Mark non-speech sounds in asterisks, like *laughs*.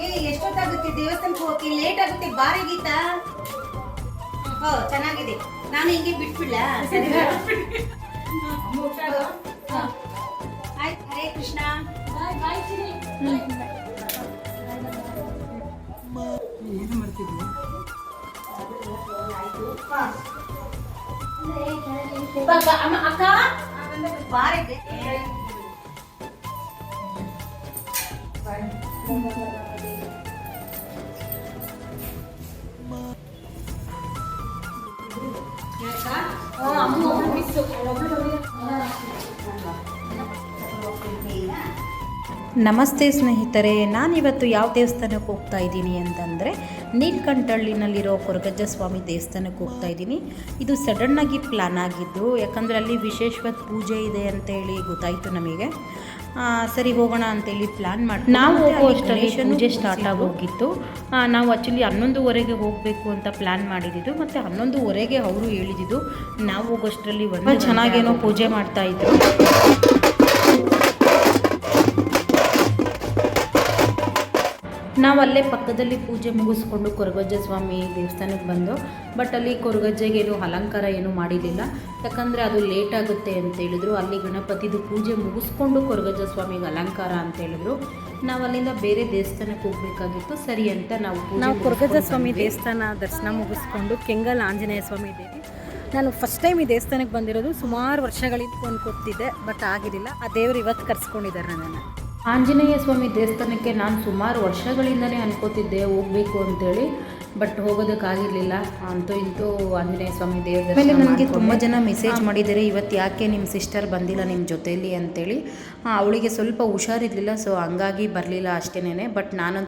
ಏ ಎಷ್ಟೊತ್ತಾಗುತ್ತೆ? ದೇವಸ್ಥಾನಕ್ಕೆ ಹೋಗಿ ಲೇಟ್ ಆಗುತ್ತೆ. ಬಾರಿ ಗೀತಾ. ಹೋ ಚೆನ್ನಾಗಿದೆ. ನಾನು ಹಿಂಗೆ ಬಿಟ್ಬಿಡ್ಲ? *laughs* ಆಯ್ತು ಹರೇ ಕೃಷ್ಣ. ಏನು ಮಾಡ್ತಿದ್ವಿ ಅಕ್ಕ? ಬಾರಿ 아, 그거 어디 있어? ನಮಸ್ತೆ ಸ್ನೇಹಿತರೆ ನಾನಿವತ್ತು ಯಾವ ದೇವಸ್ಥಾನಕ್ಕೆ ಹೋಗ್ತಾ ಇದ್ದೀನಿ ಅಂತಂದರೆ ನೀಲ್ಕಂಠಳ್ಳಿನಲ್ಲಿರೋ ಕೊರಗಜ್ಜ ಸ್ವಾಮಿ ದೇವಸ್ಥಾನಕ್ಕೆ ಹೋಗ್ತಾ ಇದ್ದೀನಿ. ಇದು ಸಡನ್ನಾಗಿ ಪ್ಲ್ಯಾನ್ ಆಗಿದ್ದು ಯಾಕಂದರೆ ಅಲ್ಲಿ ವಿಶೇಷವಾದ ಪೂಜೆ ಇದೆ ಅಂತೇಳಿ ಗೊತ್ತಾಯಿತು ನಮಗೆ. ಸರಿ ಹೋಗೋಣ ಅಂತೇಳಿ ಪ್ಲ್ಯಾನ್ ಮಾಡಿ ನಾವು ಪೂಜೆ ಸ್ಟಾರ್ಟ್ ಆಗೋಗಿತ್ತು. ಆ, ನಾವು ಆ್ಯಕ್ಚುಲಿ ಹನ್ನೊಂದುವರೆಗೆ ಹೋಗಬೇಕು ಅಂತ ಪ್ಲ್ಯಾನ್ ಮಾಡಿದ್ದು ಮತ್ತು ಹನ್ನೊಂದುವರೆಗೆ ಅವರು ಹೇಳಿದ್ದು ನಾವು ಹೋಗೋಷ್ಟರಲ್ಲಿ ಒಂದು ಚೆನ್ನಾಗೇನೋ ಪೂಜೆ ಮಾಡ್ತಾ ನಾವು ಅಲ್ಲೇ ಪಕ್ಕದಲ್ಲಿ ಪೂಜೆ ಮುಗಿಸ್ಕೊಂಡು ಕೊರಗಜ್ಜ ಸ್ವಾಮಿ ದೇವಸ್ಥಾನಕ್ಕೆ ಬಂದು ಬಟ್ ಅಲ್ಲಿ ಕೊರಗಜ್ಜೆಗೇನು ಅಲಂಕಾರ ಏನು ಮಾಡಿರಲಿಲ್ಲ. ಯಾಕಂದರೆ ಅದು ಲೇಟ್ ಆಗುತ್ತೆ ಅಂತ ಹೇಳಿದ್ರು. ಅಲ್ಲಿ ಗಣಪತಿದು ಪೂಜೆ ಮುಗಿಸ್ಕೊಂಡು ಕೊರಗಜ್ಜ ಸ್ವಾಮಿಗೆ ಅಲಂಕಾರ ಅಂತ ಹೇಳಿದ್ರು. ನಾವು ಅಲ್ಲಿಂದ ಬೇರೆ ದೇವಸ್ಥಾನಕ್ಕೆ ಹೋಗಬೇಕಾಗಿತ್ತು. ಸರಿ ಅಂತ ನಾವು ನಾವು ಕೊರಗಜ್ಜ ಸ್ವಾಮಿ ದೇವಸ್ಥಾನ ದರ್ಶನ ಮುಗಿಸ್ಕೊಂಡು ಕೆಂಗಲ್ ಆಂಜನೇಯ ಸ್ವಾಮಿ ದೇವಿ. ನಾನು ಫಸ್ಟ್ ಟೈಮ್ ಈ ದೇವಸ್ಥಾನಕ್ಕೆ ಬಂದಿರೋದು ಸುಮಾರು ವರ್ಷಗಳಿಂದ ಅಂದ್ಕೊತಿದ್ದೆ ಬಟ್ ಆಗಿರಲಿಲ್ಲ. ಆ ದೇವರು ಇವತ್ತು ಕರ್ಸ್ಕೊಂಡಿದ್ದಾರೆ ನನ್ನನ್ನು. ಆಂಜನೇಯ ಸ್ವಾಮಿ ದೇವಸ್ಥಾನಕ್ಕೆ ನಾನು ಸುಮಾರು ವರ್ಷಗಳಿಂದನೇ ಅನ್ಕೋತಿದ್ದೆ ಹೋಗಬೇಕು ಅಂತೇಳಿ ಬಟ್ ಹೋಗೋದಕ್ಕಾಗಿರಲಿಲ್ಲ. ಅಂತೂ ಇಂತೂ ಆಂಜನೇಯ ಸ್ವಾಮಿ ದೇವರ ಆಮೇಲೆ ನನಗೆ ತುಂಬ ಜನ ಮೆಸೇಜ್ ಮಾಡಿದ್ದಾರೆ ಇವತ್ತು ಯಾಕೆ ನಿಮ್ಮ ಸಿಸ್ಟರ್ ಬಂದಿಲ್ಲ ನಿಮ್ಮ ಜೊತೆಯಲ್ಲಿ ಅಂತೇಳಿ. ಅವಳಿಗೆ ಸ್ವಲ್ಪ ಹುಷಾರಿರಲಿಲ್ಲ ಸೊ ಹಂಗಾಗಿ ಬರಲಿಲ್ಲ ಅಷ್ಟೇನೆ ಬಟ್ ನಾನು